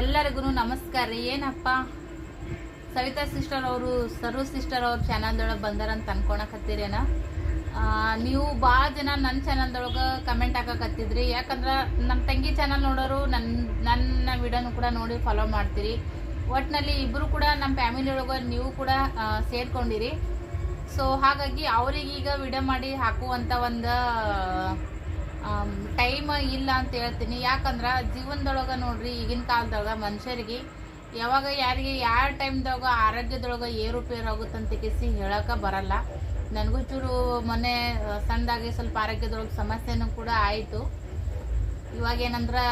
ಎಲ್ಲರಿಗೂ ನಮಸ್ಕಾರ ರೀ. ಏನಪ್ಪ? ಸವಿತಾ ಸಿಸ್ಟರ್ ಅವರು ಸರ್ವ ಸಿಸ್ಟರ್ ಅವ್ರ ಚಾನಲ್ದೊಳಗೆ ಬಂದಾರಂತ ಅನ್ಕೊಳಕತ್ತೀರೇನ? ನೀವು ಭಾಳ ಜನ ನನ್ನ ಚಾನಲ್ದೊಳಗೆ ಕಮೆಂಟ್ ಹಾಕಕತ್ತಿದ್ರಿ. ಯಾಕಂದ್ರೆ ನಮ್ಮ ತಂಗಿ ಚಾನಲ್ ನೋಡೋರು ನನ್ನ ನನ್ನ ವಿಡಿಯೋನು ಕೂಡ ನೋಡಿ ಫಾಲೋ ಮಾಡ್ತೀರಿ. ಒಟ್ಟಿನಲ್ಲಿ ಇಬ್ಬರು ಕೂಡ ನಮ್ಮ ಫ್ಯಾಮಿಲಿ ಒಳಗೆ ನೀವು ಕೂಡ ಸೇರ್ಕೊಂಡಿರಿ. ಸೊ ಹಾಗಾಗಿ ಅವ್ರಿಗೀಗ ವಿಡಿಯೋ ಮಾಡಿ ಹಾಕುವಂಥ ಒಂದು ಟೈಮ್ ಇಲ್ಲ ಅಂತ ಹೇಳ್ತೀನಿ. ಯಾಕಂದ್ರೆ ಜೀವನದೊಳಗೆ ನೋಡ್ರಿ, ಈಗಿನ ಕಾಲದೊಳಗೆ ಮನುಷ್ಯರಿಗೆ ಯಾವಾಗ ಯಾರಿಗೆ ಯಾವ ಟೈಮ್ದಾಗ ಆರೋಗ್ಯದೊಳಗೆ ಏರುಪೇರು ಆಗುತ್ತಂತ ಕಿಸಿ ಹೇಳಕ್ಕೆ ಬರಲ್ಲ. ನನಗೂ ಚೂರು ಮೊನ್ನೆ ಸಣ್ಣದಾಗಿ ಸ್ವಲ್ಪ ಆರೋಗ್ಯದೊಳಗೆ ಸಮಸ್ಯೆನೂ ಕೂಡ ಆಯಿತು. ಇವಾಗ ಏನಂದ್ರೆ,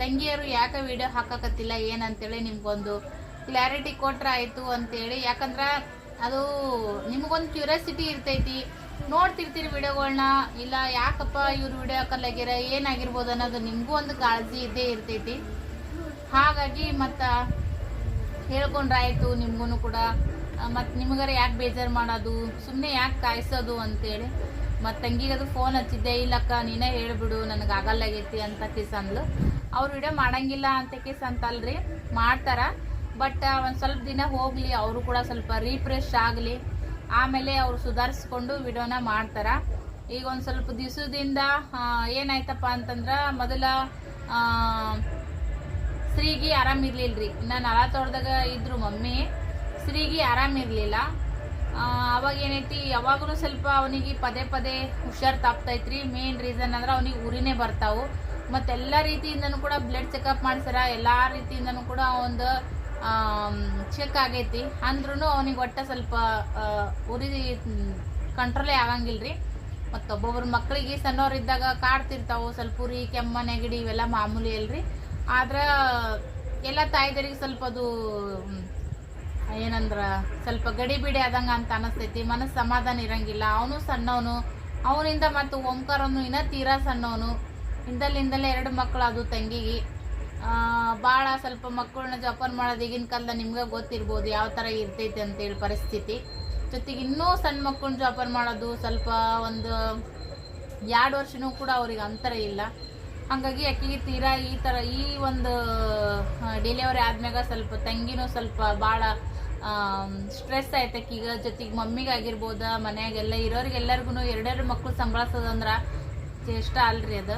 ತಂಗಿಯರು ಯಾಕೆ ವಿಡಿಯೋ ಹಾಕಕತ್ತಿಲ್ಲ, ಏನಂತೇಳಿ ನಿಮ್ಗೊಂದು ಕ್ಲಾರಿಟಿ ಕೊಟ್ರೆ ಆಯಿತು ಅಂತೇಳಿ. ಯಾಕಂದ್ರೆ ಅದು ನಿಮಗೊಂದು ಕ್ಯೂರಿಯಾಸಿಟಿ ಇರ್ತೈತಿ. ನೋಡ್ತಿರ್ತೀರಿ ವಿಡಿಯೋಗಳನ್ನ ಇಲ್ಲ, ಯಾಕಪ್ಪ ಇವ್ರು ವಿಡಿಯೋ ಹಾಕಲ್ಲಾಗಿರ ಏನಾಗಿರ್ಬೋದು ಅನ್ನೋದು ನಿಮಗೂ ಒಂದು ಕಾಳಜಿ ಇದ್ದೇ ಇರ್ತೈತಿ. ಹಾಗಾಗಿ ಮತ್ತು ಹೇಳ್ಕೊಂಡ್ರಾಯ್ತು ನಿಮ್ಗೂ ಕೂಡ. ಮತ್ತು ನಿಮಗಾರ ಯಾಕೆ ಬೇಜಾರು ಮಾಡೋದು? ಸುಮ್ಮನೆ ಯಾಕೆ ಕಾಯಿಸೋದು ಅಂತೇಳಿ. ಮತ್ತು ತಂಗಿಗದು ಫೋನ್ ಹಚ್ಚಿದ್ದೆ, ಇಲ್ಲಕ್ಕ, ನೀನೇ ಹೇಳ್ಬಿಡು, ನನಗೆ ಆಗಲ್ಲಾಗೈತಿ ಅಂತ ಅಂದ್ಲು ಅವ್ರು ವಿಡಿಯೋ ಮಾಡಂಗಿಲ್ಲ ಅಂತ ಕಿಸ್ ಅಂತಲ್ರಿ ಮಾಡ್ತಾರ. ಬಟ್ ಒಂದು ಸ್ವಲ್ಪ ದಿನ ಹೋಗಲಿ, ಅವರು ಕೂಡ ಸ್ವಲ್ಪ ರೀಫ್ರೆಶ್ ಆಗಲಿ. ಆಮೇಲೆ ಅವ್ರು ಸುಧಾರಿಸ್ಕೊಂಡು ವಿಡಿಯೋನ ಮಾಡ್ತಾರ. ಈಗ ಒಂದು ಸ್ವಲ್ಪ ದಿವಸದಿಂದ ಏನಾಯ್ತಪ್ಪ ಅಂತಂದ್ರೆ ಮೊದಲ ಸ್ತ್ರೀಗೆ ಆರಾಮಿರ್ಲಿಲ್ರಿ ಅಲ ತೋಟದಾಗ ಇದ್ರು ಮಮ್ಮಿ, ಸ್ತ್ರೀಗೆ ಆರಾಮಿರ್ಲಿಲ್ಲ ಅವಾಗ ಏನೈತಿ, ಯಾವಾಗಲೂ ಸ್ವಲ್ಪ ಅವನಿಗೆ ಪದೇ ಪದೇ ಹುಷಾರ್ ತಪ್ತೈತ್ರಿ. ಮೇನ್ ರೀಸನ್ ಅಂದ್ರೆ ಅವನಿಗೆ ಉರಿನೇ ಬರ್ತಾವು. ಮತ್ತೆಲ್ಲ ರೀತಿಯಿಂದನೂ ಕೂಡ ಬ್ಲಡ್ ಚೆಕಪ್ ಮಾಡ್ಸಾರ. ಎಲ್ಲ ರೀತಿಯಿಂದನೂ ಕೂಡ ಒಂದು ಚೆಕ್ ಆಗೈತಿ. ಅಂದ್ರೂ ಅವನಿಗೆ ಒಟ್ಟ ಸ್ವಲ್ಪ ಉರಿ ಕಂಟ್ರೋಲೇ ಆಗಂಗಿಲ್ರಿ. ಒಬ್ಬೊಬ್ಬರ ಮಕ್ಕಳಿಗೆ ಸಣ್ಣವರಿದ್ದಾಗ ಕಾಡ್ತಿರ್ತಾವೆ. ಸ್ವಲ್ಪ ಉರಿ, ಕೆಮ್ಮ, ನೆಗಡಿ ಇವೆಲ್ಲ ಮಾಮೂಲಿ ಅಲ್ರಿ. ಆದ್ರೆ ಎಲ್ಲ ತಾಯಿದರಿಗೆ ಸ್ವಲ್ಪ ಅದು ಏನಂದ್ರ, ಸ್ವಲ್ಪ ಗಡಿ ಬಿಡಿ ಆದಂಗ ಅಂತ ಅನಸ್ತೈತಿ. ಮನಸ್ಸು ಸಮಾಧಾನ ಇರಂಗಿಲ್ಲ. ಅವನು ಸಣ್ಣವನು. ಅವನಿಂದ ಮತ್ತು ಓಂಕಾರನು ಇನ್ನ ತೀರಾ ಸಣ್ಣವನು. ಇಂದಲ್ಲಿಂದಲೇ ಎರಡು ಮಕ್ಕಳು ಅದು ತಂಗಿಗೆ. ಭಾಳ ಸ್ವಲ್ಪ ಮಕ್ಕಳನ್ನ ಜೋಪಾನ ಮಾಡೋದು ಈಗಿನ ಕಾಲದ ನಿಮ್ಗೆ ಗೊತ್ತಿರ್ಬೋದು ಯಾವ ಥರ ಇರ್ತೈತೆ ಅಂತೇಳಿ ಪರಿಸ್ಥಿತಿ. ಜೊತೆಗೆ ಇನ್ನೂ ಸಣ್ಣ ಮಕ್ಕಳನ್ನ ಜೋಪಾನ ಮಾಡೋದು ಸ್ವಲ್ಪ ಒಂದು ಎರಡು ವರ್ಷನೂ ಕೂಡ ಅವ್ರಿಗೆ ಅಂತರ ಇಲ್ಲ. ಹಾಗಾಗಿ ಆಕೆಗೆ ತೀರಾ ಈ ಥರ ಈ ಒಂದು ಡೆಲಿವರಿ ಆದ್ಮ್ಯಾಗ ಸ್ವಲ್ಪ ತಂಗಿನೂ ಸ್ವಲ್ಪ ಭಾಳ ಸ್ಟ್ರೆಸ್ ಆಯ್ತು ಆಕಿಗ ಜೊತೆಗೆ ಮಮ್ಮಿಗಾಗಿರ್ಬೋದು ಮನೆಯಾಗೆಲ್ಲ ಇರೋರಿಗೆಲ್ಲರಿಗೂ ಎರಡೆರಡು ಮಕ್ಕಳು ಸಂಭಾಳಿಸೋದಂದ್ರೆ ಇಷ್ಟ ಅಲ್ರಿ ಅದು.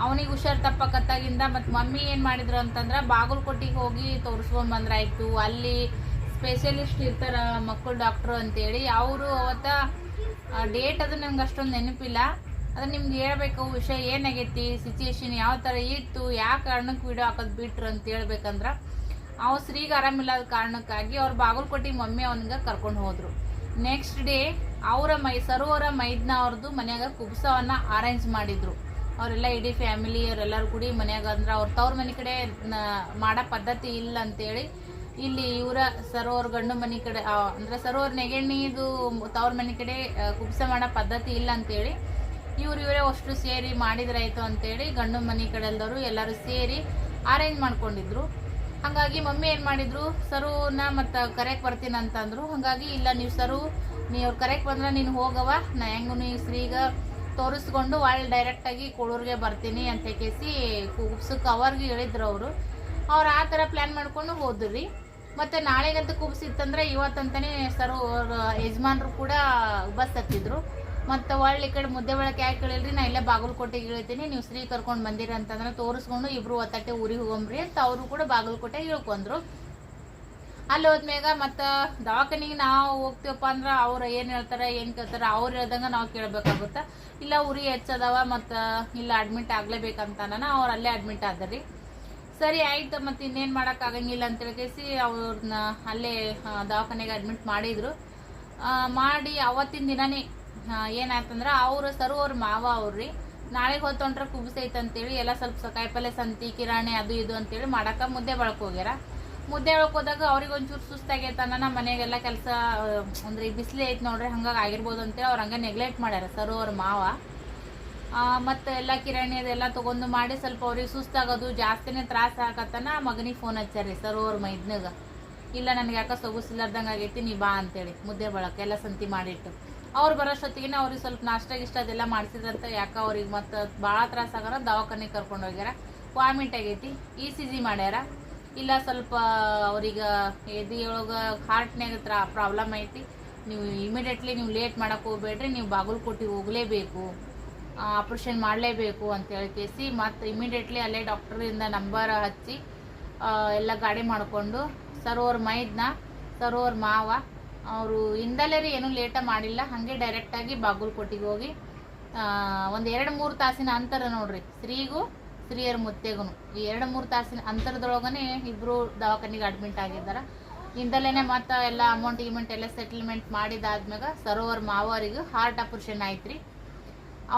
ಅವನಿಗೆ ಹುಷಾರ್ ತಪ್ಪಕತ್ತಾಗಿಂದ ಮತ್ತು ಮಮ್ಮಿ ಏನು ಮಾಡಿದ್ರು ಅಂತಂದ್ರೆ ಬಾಗಲಕೋಟಿಗೆ ಹೋಗಿ ತೋರಿಸ್ಕೊಂಬಂದ್ರಾಯ್ತು ಅಲ್ಲಿ ಸ್ಪೆಷಲಿಸ್ಟ್ ಇರ್ತಾರ ಮಕ್ಕಳು ಡಾಕ್ಟ್ರು ಅಂತೇಳಿ. ಅವರು ಅವತ್ತ ಡೇಟ್ ಅದು ನಂಗೆ ಅಷ್ಟೊಂದು ನೆನಪಿಲ್ಲ. ಅದು ನಿಮ್ಗೆ ಹೇಳ್ಬೇಕು ವಿಷಯ ಏನಾಗೈತಿ? ಸಿಚುಯೇಷನ್ ಯಾವ ಥರ ಇತ್ತು? ಯಾವ ಕಾರಣಕ್ಕೆ ವಿಡಿಯೋ ಹಾಕೋದು ಬಿಟ್ರು? ಅಂತ ಹೇಳ್ಬೇಕಂದ್ರೆ, ಅವ ಸ್ತ್ರೀಗೆ ಆರಾಮಿಲ್ಲದ ಕಾರಣಕ್ಕಾಗಿ ಅವ್ರು ಬಾಗಲಕೋಟೆ ಮಮ್ಮಿ ಅವನಿಗೆ ಕರ್ಕೊಂಡು ಹೋದರು. ನೆಕ್ಸ್ಟ್ ಡೇ ಅವರ ಮೈ, ಸರೋವರ ಮೈದ್ನ ಅವ್ರದ್ದು ಮನೆಯಾಗ ಕುಬ್ಸವನ್ನು ಅರೇಂಜ್ ಮಾಡಿದ್ರು. ಅವರೆಲ್ಲ ಇಡೀ ಫ್ಯಾಮಿಲಿ ಅವರೆಲ್ಲರೂ ಕೂಡಿ ಮನ್ಯಾಗ ಅಂದ್ರೆ ಅವ್ರ ತವ್ರ ಮನೆ ಕಡೆ ಮಾಡೋ ಪದ್ಧತಿ ಇಲ್ಲ ಅಂತೇಳಿ ಇಲ್ಲಿ ಇವರ ಸರೋವರ್ ಗಂಡು ಮನೆ ಕಡೆ ಅಂದ್ರೆ ಸರೋವರ್ ನೆಗೆಣ್ಣಿದು ತವ್ರ ಮನೆ ಕಡೆ ಕುಬ್ಸ ಮಾಡೋ ಪದ್ಧತಿ ಇಲ್ಲ ಅಂತೇಳಿ ಇವ್ರು ಇವರೇ ಅಷ್ಟು ಸೇರಿ ಮಾಡಿದ್ರಾಯ್ತು ಅಂತೇಳಿ ಗಂಡು ಮನೆ ಕಡೆಯಲ್ಲದವರು ಎಲ್ಲರೂ ಸೇರಿ ಅರೇಂಜ್ ಮಾಡ್ಕೊಂಡಿದ್ರು. ಹಾಗಾಗಿ ಮಮ್ಮಿ ಏನು ಮಾಡಿದ್ರು ಸರುನ ಮತ್ತು ಕರೆಕ್ ಬರ್ತೀನಿ ಅಂತಂದ್ರು ಹಾಗಾಗಿ ಇಲ್ಲ, ನೀವು ಸರು ನೀವು ಕರೆಕ್ಟ್ ಬಂದ್ರೆ ನೀನು ಹೋಗವ ನಾ ಹೆಂಗೂ ನೀವು ಸ್ತ್ರೀಗ ತೋರಿಸ್ಕೊಂಡು ಒಳ್ಳೆ ಡೈರೆಕ್ಟಾಗಿ ಕೊಳೂರಿಗೆ ಬರ್ತೀನಿ ಅಂತ ಕೇಸಿ ಕುಬ್ಸಕ್ಕೆ ಅವ್ರಿಗೆ ಹೇಳಿದ್ರು ಅವರು. ಅವ್ರು ಆ ಥರ ಪ್ಲ್ಯಾನ್ ಮಾಡ್ಕೊಂಡು ಹೋದ್ರಿ. ಮತ್ತು ನಾಳೆಗಂತ ಕುಬ್ಸಿತ್ತಂದ್ರೆ ಇವತ್ತಂತಾನೆ ಸರ್ ಯಜಮಾನ್ರು ಕೂಡ ಬಸ್ ಹತ್ತಿದ್ರು. ಮತ್ತು ಒಳ್ಳೆ ಈ ಕಡೆ ಮುದ್ದೆ ಬೆಳಕ್ಕೆ ಯಾಕೆ ಕೇಳಿಲ್ರಿ? ನಾ ಇಲ್ಲೇ ಬಾಗಲಕೋಟೆಗೆ ಇಳಿತೀನಿ ನೀವು ಸ್ತ್ರೀ ಕರ್ಕೊಂಡು ಬಂದಿರಿ ಅಂತಂದ್ರೆ ತೋರಿಸ್ಕೊಂಡು ಇಬ್ಬರು ಒತ್ತಟ್ಟೆ ಊರಿಗೆ ಹೋಗಂಬ್ರಿ ಅಂತ ಅವರು ಕೂಡ ಬಾಗಲಕೋಟೆಗೆ ಇಳ್ಕೊಂಡ್ರು ಅಲ್ಲಿ ಹೋದ್ಮೇಗ ಮತ್ತು ದವಾಖಾನಿಗೆ ನಾವು ಹೋಗ್ತೀವಪ್ಪ ಅಂದ್ರೆ ಅವ್ರು ಏನು ಹೇಳ್ತಾರೆ, ಏನು ಕೇಳ್ತಾರೆ ಅವ್ರು ಹೇಳ್ದಂಗೆ ನಾವು ಕೇಳಬೇಕಾಗುತ್ತೆ. ಇಲ್ಲ ಉರಿ ಹೆಚ್ಚದವ ಮತ್ತು ಇಲ್ಲ ಅಡ್ಮಿಟ್ ಆಗ್ಲೇಬೇಕಂತಾನ ಅವ್ರು ಅಲ್ಲೇ ಅಡ್ಮಿಟ್ ಆದರಿ. ಸರಿ ಆಯ್ತು ಮತ್ತು ಇನ್ನೇನು ಮಾಡೋಕ್ಕಾಗಂಗಿಲ್ಲ ಅಂತ ಕೇಸಿ ಅವ್ರನ್ನ ಅಲ್ಲೇ ದವಾಖಾನೆಗೆ ಅಡ್ಮಿಟ್ ಮಾಡಿದ್ರು. ಮಾಡಿ ಅವತ್ತಿನ ದಿನನೇ ಏನಾಯ್ತಂದ್ರೆ ಅವರು ಸರು ಅವ್ರ ಮಾವ ಅವ್ರಿ ನಾಳೆಗೆ ಹೊತ್ತೊಂಟ್ರೆ ಕುಬ್ಸೈತೆ ಅಂತೇಳಿ ಎಲ್ಲ ಸ್ವಲ್ಪ ಸಕಾಯಿ ಸಂತಿ ಕಿರಾಣಿ ಅದು ಇದು ಅಂತೇಳಿ ಮಾಡಕ್ಕೆ ಮುದ್ದೆ ಬಳಕ್ ಹೋಗ್ಯಾರ. ಮುದ್ದೆ ಹೇಳಕ್ ಹೋದಾಗ ಅವ್ರಿಗೆ ಒಂಚೂರು ಸುಸ್ತಾಗೈತನ ನಮ್ಮ ಮನೆಗೆಲ್ಲ ಕೆಲಸ ಅಂದ್ರೆ ಬಿಸಿಲು ಐತೆ ನೋಡ್ರಿ, ಹಂಗಾಗಿ ಆಗಿರ್ಬೋದು ಅಂತೇಳಿ ಅವ್ರು ಹಂಗೆ ನೆಗ್ಲೆಕ್ಟ್ ಮಾಡ್ಯಾರ ಸರ್, ಅವ್ರ ಮಾವ. ಮತ್ತೆ ಎಲ್ಲ ಕಿರಾಣಿ ಅದೆಲ್ಲ ತೊಗೊಂಡು ಮಾಡಿ ಸ್ವಲ್ಪ ಅವ್ರಿಗೆ ಸುಸ್ತಾಗೋದು, ಜಾಸ್ತಿನೇ ತ್ರಾಸ ಆಗತ್ತನ ಮಗನಿಗೆ ಫೋನ್ ಹಚ್ಚಾರಿ ಸರ್ ಅವ್ರ ಮೈದ್ನಾಗ ಇಲ್ಲ ನನಗೆ ಯಾಕೆ ಸೊಗುಸಿಲ್ಲಾರ್ದಂಗೆ ಆಗೈತಿ, ನೀ ಬಾ ಅಂತೇಳಿ ಮುದ್ದೆ ಬಳಕ ಎಲ್ಲ ಸಂತಿ ಮಾಡಿಟ್ಟು. ಅವ್ರು ಬರೋಷ್ಟೊತ್ತಿಗೆ ಅವ್ರಿಗೆ ಸ್ವಲ್ಪ ನಾಷ್ಟ ಗಿಷ್ಟ ಅದೆಲ್ಲ ಮಾಡಿಸಿದ್ರಂತ ಯಾಕೆ ಅವ್ರಿಗೆ ಮತ್ತು ಭಾಳ ತ್ರಾಸ ಆಗಾರ, ದವಾಖಾನೆಗೆ ಕರ್ಕೊಂಡು ಹೋಗ್ಯಾರ. ವಾಮಿಟ್ ಆಗೈತಿ ಇ ಸಿ ಜಿ ಮಾಡ್ಯಾರ. ಇಲ್ಲ ಸ್ವಲ್ಪ ಅವ್ರಿಗೆ ಎದೆಯೊಳಗೆ ಹಾರ್ಟ್ನಾಗ ತ್ರಾ ಪ್ರಾಬ್ಲಮ್ ಐತಿ. ನೀವು ಇಮಿಡಿಯೇಟ್ಲಿ ನೀವು ಲೇಟ್ ಮಾಡೋಕೆ ಹೋಗ್ಬೇಡ್ರಿ, ನೀವು ಬಾಗಲಕೋಟೆಗೆ ಹೋಗಲೇಬೇಕು ಆಪ್ರೇಷನ್ ಮಾಡಲೇಬೇಕು ಅಂತ ಹೇಳಿ ಕೇಸಿ, ಮತ್ತು ಇಮಿಡಿಯೇಟ್ಲಿ ಅಲ್ಲೇ ಡಾಕ್ಟ್ರಿಂದ ನಂಬರ್ ಹಚ್ಚಿ ಎಲ್ಲ ಗಾಡಿ ಮಾಡಿಕೊಂಡು ಸರೋವರ್ ಮೈದ್ನ ಸರೋವರ್ ಮಾವ, ಅವರು ಇಂದಲೇ ರೀ ಏನೂ ಲೇಟ ಮಾಡಿಲ್ಲ, ಹಾಗೆ ಡೈರೆಕ್ಟಾಗಿ ಬಾಗಲಕೋಟೆಗೆ ಹೋಗಿ ಒಂದು ಎರಡು ಮೂರು ತಾಸಿನ ಅಂತರ ನೋಡ್ರಿ. ಸ್ತ್ರೀಗೂ ಸ್ತ್ರೀಯರ ಮುತ್ತೆಗೂ ಈ ಎರಡು ಮೂರು ತಾಸಿನ ಅಂತರದೊಳಗನೆ ಇಬ್ಬರು ದವಾಖಾನಿಗೆ ಅಡ್ಮಿಟ್ ಆಗಿದ್ದಾರೆ. ಇಂದಲೇನೆ ಮತ್ತೆ ಎಲ್ಲ ಅಮೌಂಟ್ ಗಿಮೌಂಟ್ ಎಲ್ಲ ಸೆಟಲ್ಮೆಂಟ್ ಮಾಡಿದಾದ್ಮ್ಯಾಗ ಸರೋವರ್ ಮಾವರಿಗೆ ಹಾರ್ಟ್ ಆಪರೇಷನ್ ಆಯ್ತು ರೀ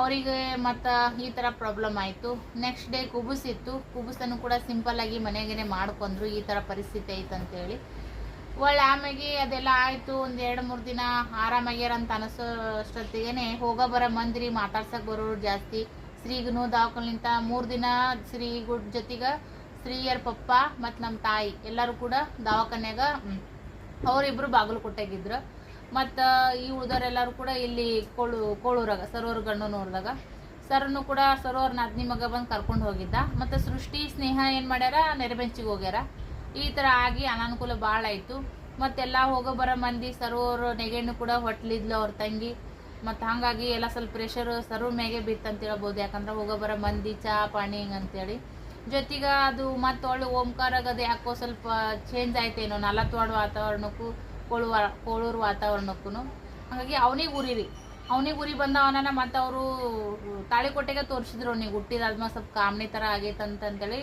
ಅವರಿಗೆ ಮತ್ತು ಈ ಥರ ಪ್ರಾಬ್ಲಮ್ ಆಯಿತು. Next day ಕುಬುಸಿತ್ತು. ಕುಬುಸನ್ನು ಕೂಡ ಸಿಂಪಲ್ ಆಗಿ ಮನೆಗೇನೆ ಮಾಡ್ಕೊಂಡ್ರು. ಈ ಥರ ಪರಿಸ್ಥಿತಿ ಐತೆ ಅಂತೇಳಿ. ಒಳ್ಳೆ ಆಮೇಲೆ ಅದೆಲ್ಲ ಆಯಿತು. ಒಂದು ಎರಡು ಮೂರು ದಿನ ಆರಾಮಾಗ್ಯಾರ ಅಂತ ಅನಿಸೋ ಅಷ್ಟೊತ್ತಿಗೆ ಹೋಗೋ ಬರೋ ಮಂದಿರಿ ಮಾತಾಡ್ಸಕ್ಕೆ ಬರೋರು ಜಾಸ್ತಿ. ಶ್ರೀಗನು ದವಾಖಾನಿಂತ ಮೂರು ದಿನ ಗುಡ್ ಜೊತೆಗೆ ಸ್ತ್ರೀಯರ ಪಪ್ಪ ಮತ್ತು ನಮ್ಮ ತಾಯಿ, ಎಲ್ಲರೂ ಕೂಡ ದವಾಖಾನ್ಯಾಗ ಅವರಿಬ್ಬರು ಬಾಗಿಲು ಬಾಗಲಕೋಟೆಗಿದ್ರು ಮತ್ತು ಈ ಉಳ್ದೋರೆಲ್ಲರೂ ಕೂಡ ಇಲ್ಲಿ ಕೋಳು, ಕೋಳೂರಾಗ, ಸರೋವರ್ ನೋಡಿದಾಗ. ಸರ್ನು ಕೂಡ ಸರೋವರ್ ನಾದ್ನಿ ಮಗ ಬಂದು ಕರ್ಕೊಂಡು ಹೋಗಿದ್ದ. ಮತ್ತು ಸೃಷ್ಟಿ, ಸ್ನೇಹ ಏನು ಮಾಡ್ಯಾರ? ನೆರೆಬೆಂಚಿಗೆ ಹೋಗ್ಯಾರ. ಈ ಥರ ಆಗಿ ಅನಾನುಕೂಲ ಭಾಳ ಆಯಿತು. ಮತ್ತೆಲ್ಲ ಹೋಗೋ ಬರೋ ಮಂದಿ ಸರೋವರ್ ನೆಗೆಣ್ಣು ಕೂಡ ಹೊಟ್ಲಿದ್ಲು ಅವ್ರ ತಂಗಿ. ಮತ್ತು ಹಾಗಾಗಿ ಎಲ್ಲ ಸ್ವಲ್ಪ ಪ್ರೆಷರ್ ಸರ್ವ್ ಮ್ಯಾಗೆ ಬಿತ್ತು ಅಂತ ಹೇಳ್ಬೋದು. ಯಾಕಂದ್ರೆ ಹೋಗೋ ಬರೋ ಮಂದಿ, ಚಾ, ಪಾಣಿ ಹಿಂಗೆ ಅಂತೇಳಿ. ಜೊತೆಗೆ ಅದು ಮತ್ತೆ ಒಳ್ಳೆ ಓಂಕಾರಾಗ ಅದು ಯಾಕೋ ಸ್ವಲ್ಪ ಚೇಂಜ್ ಆಯ್ತೇನೋ ನಲತ್ವಾಡ ವಾತಾವರಣಕ್ಕೂ ಕೋಳು ಕೋಳೂರು ವಾತಾವರಣಕ್ಕೂ ಹಾಗಾಗಿ ಅವನಿಗೆ ಉರಿರಿ ಅವನಿಗೆ ಉರಿ ಬಂದವನ ಮತ್ತು ಅವರು ತಾಳಿಕೋಟೆಗೆ ತೋರಿಸಿದ್ರು ಅವ್ನಿಗೆ. ಹುಟ್ಟಿದಾದ್ಮೇಲೆ ಸ್ವಲ್ಪ ಕಾಮಣಿ ಥರ ಆಗೈತೆ ಅಂತಂತೇಳಿ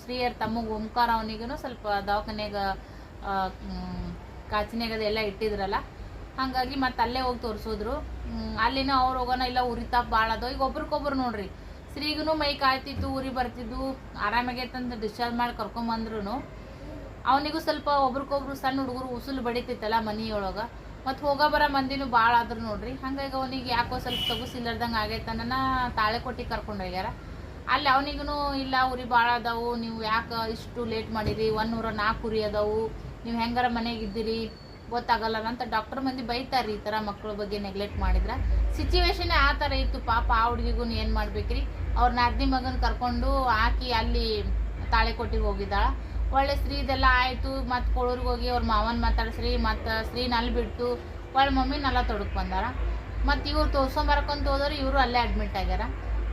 ಸ್ತ್ರೀಯರ ತಮ್ಮಗೆ ಓಂಕಾರ ಅವನಿಗೂ ಸ್ವಲ್ಪ ದವಾಖಾನೆಗೆ ಕಾಚಿನಾಗ ಅದೆಲ್ಲ ಇಟ್ಟಿದ್ರಲ್ಲ. ಹಾಗಾಗಿ ಮತ್ತೆ ಅಲ್ಲೇ ಹೋಗಿ ತೋರಿಸಿದ್ರು. ಅಲ್ಲಿನೂ ಅವ್ರು ಹೋಗೋಣ, ಇಲ್ಲ ಉರಿತಾಪ ಭಾಳ ಅದು. ಈಗ ಒಬ್ರಿಗೊಬ್ರು ನೋಡ್ರಿ ಸ್ತ್ರೀಗೂ ಮೈ ಕಾಯ್ತಿತ್ತು, ಉರಿ ಬರ್ತಿದ್ದು ಆರಾಮಾಗೈತಂತ ಡಿಸ್ಚಾರ್ಜ್ ಮಾಡಿ ಕರ್ಕೊಂಬಂದ್ರು ಅವನಿಗೂ ಸ್ವಲ್ಪ ಒಬ್ರಿಗೊಬ್ರು ಸಣ್ಣ ಹುಡುಗರು ಉಸುಲು ಬಡಿತಿತ್ತಲ್ಲ ಮನಿಯೊಳಗೆ, ಮತ್ತು ಹೋಗೋ ಬರೋ ಮಂದಿನೂ ಭಾಳ ಆದ್ರು ನೋಡ್ರಿ. ಹಂಗಾಗಿ ಅವನಿಗೆ ಯಾಕೋ ಸ್ವಲ್ಪ ಸೊಗಸು ಇಲ್ಲದಂಗೆ ಆಗೈತನ ತಾಳೆ ಕೊಟ್ಟಿ ಕರ್ಕೊಂಡು ಹೋಗ್ಯಾರ. ಅಲ್ಲಿ ಅವನಿಗೂ ಇಲ್ಲ ಉರಿ ಭಾಳ ಅದಾವು, ನೀವು ಯಾಕೆ ಇಷ್ಟು ಲೇಟ್ ಮಾಡಿರಿ, ಒಂದು ನೂರ ನಾಲ್ಕು ಉರಿ ಅದಾವು, ನೀವು ಹೆಂಗಾರ ಮನೆಗೆ ಇದ್ದೀರಿ ಗೊತ್ತಾಗಲ್ಲ ಅಂತ ಡಾಕ್ಟರ್ ಮಂದಿ ಬೈತಾರ್ರಿ ಈ ಥರ ಮಕ್ಕಳ ಬಗ್ಗೆ ನೆಗ್ಲೆಕ್ಟ್ ಮಾಡಿದ್ರೆ. ಸಿಚುವೇಶನ್ ಆ ಥರ ಇತ್ತು, ಪಾಪ ಆ ಹುಡುಗಿಗೂ ಏನು ಮಾಡ್ಬೇಕ್ರಿ? ಅವ್ರ ನಾದಿನಿ ಮಗನ ಕರ್ಕೊಂಡು ಹಾಕಿ ಅಲ್ಲಿ ತಾಳೆಕೋಟಿಗೆ ಹೋಗಿದ್ದಾಳ. ಒಳ್ಳೆ ಸ್ತ್ರೀದೆಲ್ಲ ಆಯಿತು, ಮತ್ತು ಕೊಳೂರಿಗೆ ಹೋಗಿ ಅವ್ರ ಮಾವನ ಮಾತಾಡ್ಸ್ರಿ, ಮತ್ತು ಸ್ತ್ರೀ ಅಲ್ಲಿ ಬಿಟ್ಟು ಒಳ್ಳೆ ಮಮ್ಮಿನೆಲ್ಲ ತೊಡಕ್ ಬಂದಾರ ಮತ್ತು ಇವ್ರು ಬರಕಂತ ಹೋದ್ರೆ ಇವರು ಅಲ್ಲೇ ಅಡ್ಮಿಟ್ ಆಗ್ಯಾರ.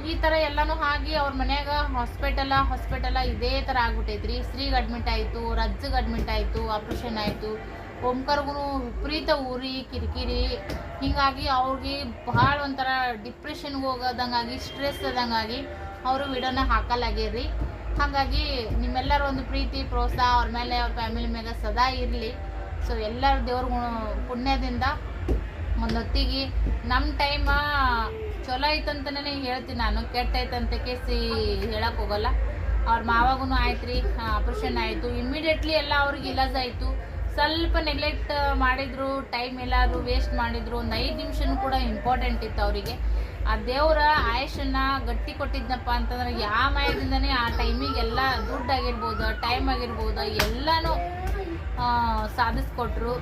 ಈ ಥರ ಎಲ್ಲನೂ ಆಗಿ ಅವ್ರ ಮನ್ಯಾಗ ಹಾಸ್ಪಿಟಲ ಹಾಸ್ಪಿಟಲ ಇದೇ ಥರ ಆಗ್ಬಿಟ್ಟೈತ್ರಿ. ಸ್ತ್ರೀಗೆ ಅಡ್ಮಿಟ್ ಆಯಿತು, ರಜ್ಜಿಗೆ ಅಡ್ಮಿಟ್ ಆಯಿತು ಆಪ್ರೇಷನ್ ಆಯಿತು. ಓಂಕಾರ್ಗೂ ವಿಪರೀತ ಊರಿ, ಕಿರಿಕಿರಿ. ಹೀಗಾಗಿ ಅವ್ರಿಗೆ ಭಾಳ ಒಂಥರ ಡಿಪ್ರೆಷನ್ಗೆ ಹೋಗೋದಂಗಾಗಿ ಸ್ಟ್ರೆಸ್ ಆದಂಗಾಗಿ ಅವರು ವಿಡಿಯೋನ ಹಾಕಲಾಗ್ಯರಿ ಹಾಗಾಗಿ ನಿಮ್ಮೆಲ್ಲರ ಒಂದು ಪ್ರೀತಿ, ಪ್ರೋತ್ಸಾಹ ಅವ್ರ ಮೇಲೆ ಅವ್ರ ಫ್ಯಾಮಿಲಿ ಮೇಲೆ ಸದಾ ಇರಲಿ. ಸೊ ಎಲ್ಲರ ದೇವ್ರ ಪುಣ್ಯದಿಂದ ಒಂದೊತ್ತಿಗೆ ನಮ್ಮ ಟೈಮ ಚಲೋ ಐತಂತನೇ ಹೇಳ್ತೀನಿ ನಾನು. ಕೆಟ್ಟ ಐತಂತ ಕೇಸಿ ಹೇಳಕ್ಕೆ ಹೋಗಲ್ಲ. ಅವ್ರ ಮಾವಾಗೂ ಆಯ್ತು ರೀ ಆಪ್ರೇಷನ್ ಆಯಿತು. ಇಮ್ಮಿಡಿಯೇಟ್ಲಿ ಎಲ್ಲ ಅವ್ರಿಗೆ ಇಲಾಜ್ ಆಯಿತು. ಸ್ವಲ್ಪ ನೆಗ್ಲೆಕ್ಟ್ ಮಾಡಿದ್ರು ಟೈಮ್ ಎಲ್ಲಾದ್ರು ವೇಸ್ಟ್ ಮಾಡಿದ್ರು, ಒಂದು ಐದು ನಿಮಿಷನೂ ಕೂಡ ಇಂಪಾರ್ಟೆಂಟ್ ಇತ್ತು ಅವರಿಗೆ. ಆ ದೇವರ ಆಯುಷನ್ನ ಗಟ್ಟಿ ಕೊಟ್ಟಿದ್ನಪ್ಪ ಅಂತಂದ್ರೆ, ಯಾವ ಮಾಯದಿಂದನೇ ಆ ಟೈಮಿಗೆಲ್ಲ ದುಡ್ಡು ಆಗಿರ್ಬೋದು ಟೈಮ್ ಆಗಿರ್ಬೋದು, ಎಲ್ಲನೂ ಸಾಧಿಸ್ಕೊಟ್ರು.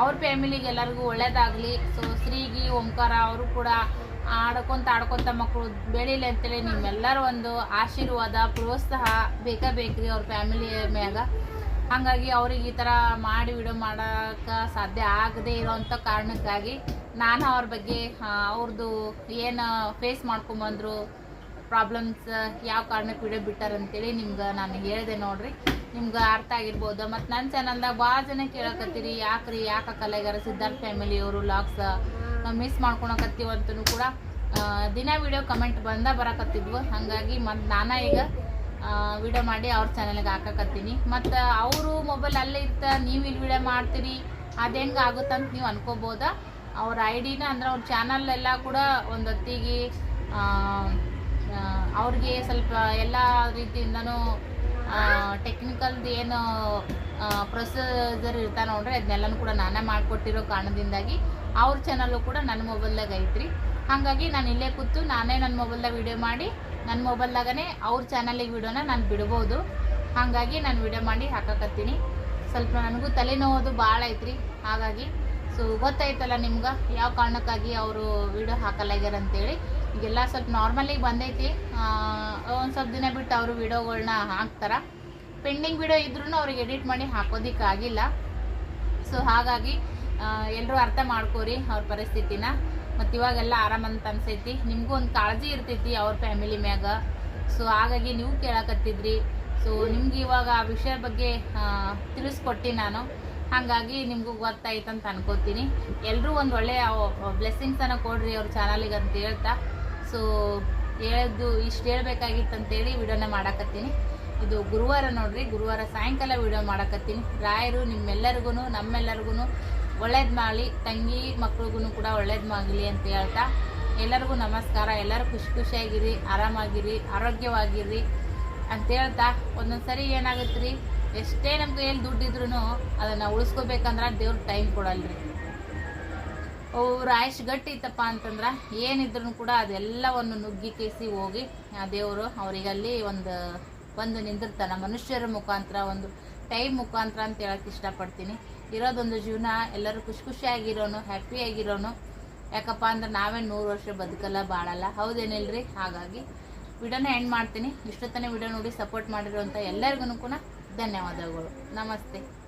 ಅವ್ರ ಫ್ಯಾಮಿಲಿಗೆ ಎಲ್ಲರಿಗೂ ಒಳ್ಳೇದಾಗಲಿ. ಸೊ ಶ್ರೀಗಿ, ಓಂಕಾರ, ಅವರು ಕೂಡ ಆಡ್ಕೊಂತ ಆಡ್ಕೊತ ಮಕ್ಕಳು ಬೆಳೀಲಿ ಅಂತೇಳಿ ನಿಮ್ಮೆಲ್ಲರ ಒಂದು ಆಶೀರ್ವಾದ, ಪ್ರೋತ್ಸಾಹ ಬೇಕೇ ಬೇಕ್ರಿ ಅವ್ರ ಫ್ಯಾಮಿಲಿ ಮ್ಯಾಗ? ಹಾಗಾಗಿ ಅವ್ರಿಗೆ ಈ ಥರ ಮಾಡಿ ವಿಡಿಯೋ ಮಾಡೋಕ್ಕೆ ಸಾಧ್ಯ ಆಗದೇ ಇರೋವಂಥ ಕಾರಣಕ್ಕಾಗಿ ನಾನು ಅವ್ರ ಬಗ್ಗೆ ಅವ್ರದ್ದು ಏನು ಫೇಸ್ ಮಾಡ್ಕೊಂಬಂದ್ರು ಪ್ರಾಬ್ಲಮ್ಸ್ ಯಾವ ಕಾರಣಕ್ಕೆ ವಿಡಿಯೋ ಬಿಟ್ಟಾರಂತೇಳಿ ನಿಮ್ಗೆ ನಾನು ಹೇಳಿದೆ ನೋಡ್ರಿ. ನಿಮ್ಗೆ ಅರ್ಥ ಆಗಿರ್ಬೋದು. ಮತ್ತು ನನ್ನ ಚಾನಲ್ದಾಗ ಭಾಳ ಜನ ಕೇಳಕತ್ತೀರಿ, ಯಾಕ್ರಿ, ಯಾಕೆ ಕಲೆಗಾರ ಸಿದ್ಧಾರ್ಥ್ ಫ್ಯಾಮಿಲಿ ಅವರು ಲಾಕ್ಸ್ ಮಿಸ್ ಮಾಡ್ಕೊಳಕತ್ತೀವಂತೂ ಕೂಡ ದಿನ ವಿಡಿಯೋ ಕಮೆಂಟ್ ಬಂದ ಬರಕತ್ತಿದ್ವು. ಹಾಗಾಗಿ ಮತ್ತು ನಾನಾ ಈಗ ವಿಡಿಯೋ ಮಾಡಿ ಅವ್ರ ಚಾನಲ್ಗೆ ಹಾಕಕತ್ತೀನಿ. ಮತ್ತು ಅವರು ಮೊಬೈಲ್ ಅಲ್ಲೇ ಇರ್ತ, ನೀವು ಇಲ್ಲಿ ವಿಡಿಯೋ ಮಾಡ್ತೀರಿ, ಅದು ಹೆಂಗೆ ಆಗುತ್ತಂತ ನೀವು ಅನ್ಕೋಬೋದಾ? ಅವ್ರ ಐ ಡಿನ ಅಂದ್ರೆ ಅವ್ರ ಚಾನಲ್ ಎಲ್ಲ ಕೂಡ ಒಂದು ಹೊತ್ತಿಗೆ ಅವ್ರಿಗೆ ಸ್ವಲ್ಪ ಎಲ್ಲ ರೀತಿಯಿಂದನೂ ಟೆಕ್ನಿಕಲ್ದು ಏನು ಪ್ರೊಸೀಜರ್ ಇರ್ತಾ ನೋಡ್ರಿ ಅದನ್ನೆಲ್ಲನೂ ಕೂಡ ನಾನೇ ಮಾಡಿಕೊಟ್ಟಿರೋ ಕಾರಣದಿಂದಾಗಿ ಅವ್ರ ಚಾನಲ್ಲು ಕೂಡ ನನ್ನ ಮೊಬೈಲ್ದಾಗ ಐತ್ರಿ. ಹಾಗಾಗಿ ನಾನು ಇಲ್ಲೇ ಕೂತು ನಾನೇ ನನ್ನ ಮೊಬೈಲ್ದಾಗ ವಿಡಿಯೋ ಮಾಡಿ ನನ್ನ ಮೊಬೈಲ್ದಾಗನೇ ಅವ್ರ ಚಾನಲಿಗೆ ವಿಡಿಯೋನ ನಾನು ಬಿಡ್ಬೋದು. ಹಾಗಾಗಿ ನಾನು ವಿಡಿಯೋ ಮಾಡಿ ಹಾಕಕತ್ತೀನಿ. ಸ್ವಲ್ಪ ನನಗೂ ತಲೆನೋವೋದು ಭಾಳ ಐತ್ರಿ. ಹಾಗಾಗಿ ಸೊ ಗೊತ್ತಾಯ್ತಲ್ಲ ನಿಮ್ಗೆ ಯಾವ ಕಾರಣಕ್ಕಾಗಿ ಅವರು ವಿಡಿಯೋ ಹಾಕಲಾಗ್ಯಾರ ಅಂತೇಳಿ. ಈಗೆಲ್ಲ ಸ್ವಲ್ಪ ನಾರ್ಮಲಿಗೆ ಬಂದೈತಿ. ಒಂದು ಸ್ವಲ್ಪ ದಿನ ಬಿಟ್ಟು ಅವರು ವೀಡಿಯೋಗಳನ್ನ ಹಾಕ್ತಾರೆ. ಪೆಂಡಿಂಗ್ ವಿಡಿಯೋ ಇದ್ರೂ ಅವ್ರಿಗೆ ಎಡಿಟ್ ಮಾಡಿ ಹಾಕೋದಿಕ್ಕಾಗಿಲ್ಲ. ಸೊ ಹಾಗಾಗಿ ಎಲ್ಲರೂ ಅರ್ಥ ಮಾಡ್ಕೋರಿ ಅವ್ರ ಪರಿಸ್ಥಿತಿನ. ಮತ್ತು ಇವಾಗೆಲ್ಲ ಆರಾಮಂತ ಅನ್ಸೈತಿ. ನಿಮಗೂ ಒಂದು ಕಾಳಜಿ ಇರ್ತೈತಿ ಅವ್ರ ಫ್ಯಾಮಿಲಿ ಮ್ಯಾಗ. ಸೊ ಹಾಗಾಗಿ ನೀವು ಕೇಳಕತ್ತಿದ್ರಿ. ಸೊ ನಿಮ್ಗೆ ಇವಾಗ ಆ ವಿಷಯ ಬಗ್ಗೆ ತಿಳಿಸ್ಕೊಟ್ಟಿ ನಾನು. ಹಾಗಾಗಿ ನಿಮಗೂ ಗೊತ್ತಾಯ್ತು ಅಂತ ಅನ್ಕೋತೀನಿ. ಎಲ್ಲರೂ ಒಂದು ಒಳ್ಳೆಯ ಬ್ಲೆಸ್ಸಿಂಗ್ಸನ್ನು ಕೊಡ್ರಿ ಅವ್ರ ಚಾನಲಿಗೆ ಅಂತ ಹೇಳ್ತಾ. ಸೊ ಹೇಳಿದ್ದು ಇಷ್ಟು ಹೇಳ್ಬೇಕಾಗಿತ್ತು ಅಂತೇಳಿ ವಿಡಿಯೋನ ಮಾಡಕತ್ತೀನಿ. ಇದು ಗುರುವಾರ ನೋಡ್ರಿ. ಗುರುವಾರ ಸಾಯಂಕಾಲ ವಿಡಿಯೋ ಮಾಡಕತ್ತೀನಿ. ರಾಯರು ನಿಮ್ಮೆಲ್ಲರಿಗೂ ನಮ್ಮೆಲ್ಲರಿಗೂ ಒಳ್ಳೇದು ಮಾಡಲಿ ತಂಗಿ ಮಕ್ಳಿಗೂ ಕೂಡ ಒಳ್ಳೇದು ಮಾಡಲಿ ಅಂತ ಹೇಳ್ತಾ ಎಲ್ಲರಿಗೂ ನಮಸ್ಕಾರ. ಎಲ್ಲರೂ ಖುಷಿ ಖುಷಿಯಾಗಿರಿ, ಆರಾಮಾಗಿರಿ, ಆರೋಗ್ಯವಾಗಿರಿ ಅಂತ ಹೇಳ್ತಾ ಒಂದೊಂದು ಸರಿ ಏನಾಗುತ್ತೆ ರೀ ಎಷ್ಟೇ ನಮ್ಮ ಕೈಯಲ್ಲಿ ದುಡ್ಡಿದ್ರು ಅದನ್ನು ಉಳಿಸ್ಕೋಬೇಕಂದ್ರೆ ದೇವ್ರ ಟೈಮ್ ಕೊಡಲ್ರಿ. ಅವ್ರ ಆಯುಷ್ ಗಟ್ಟಿ ಇತ್ತಪ್ಪ ಅಂತಂದ್ರೆ ಏನಿದ್ರು ಕೂಡ ಅದೆಲ್ಲವನ್ನು ನುಗ್ಗಿ ಕೇಸಿ ಹೋಗಿ ಆ ದೇವರು ಅವರಿಗಲ್ಲಿ ಒಂದು ಬಂದು ನಿಂತಿರ್ತಾನೆ ಮನುಷ್ಯರ ಮುಖಾಂತರ, ಒಂದು ಟೈಮ್ ಮುಖಾಂತರ ಅಂತ ಹೇಳಕ್ಕೆ ಇಷ್ಟಪಡ್ತೀನಿ. ಇರೋದೊಂದು ಜೀವನ, ಎಲ್ಲರೂ ಖುಷಿ ಖುಷಿಯಾಗಿರೋನು ಹ್ಯಾಪಿಯಾಗಿರೋನು ಯಾಕಪ್ಪ ಅಂದ್ರೆ ನಾವೇ ನೂರು ವರ್ಷ ಬದುಕಲ್ಲ, ಬಾಳಲ್ಲ. ಹೌದೇನಿಲ್ರಿ? ಹಾಗಾಗಿ ವಿಡಿಯೋನ ಎಂಡ್ ಮಾಡ್ತೀನಿ. ಇಷ್ಟೊತ್ತನೇ ವಿಡಿಯೋ ನೋಡಿ ಸಪೋರ್ಟ್ ಮಾಡಿರುವಂಥ ಎಲ್ಲರಿಗೂ ಕೂಡ ಧನ್ಯವಾದಗಳು. ನಮಸ್ತೆ.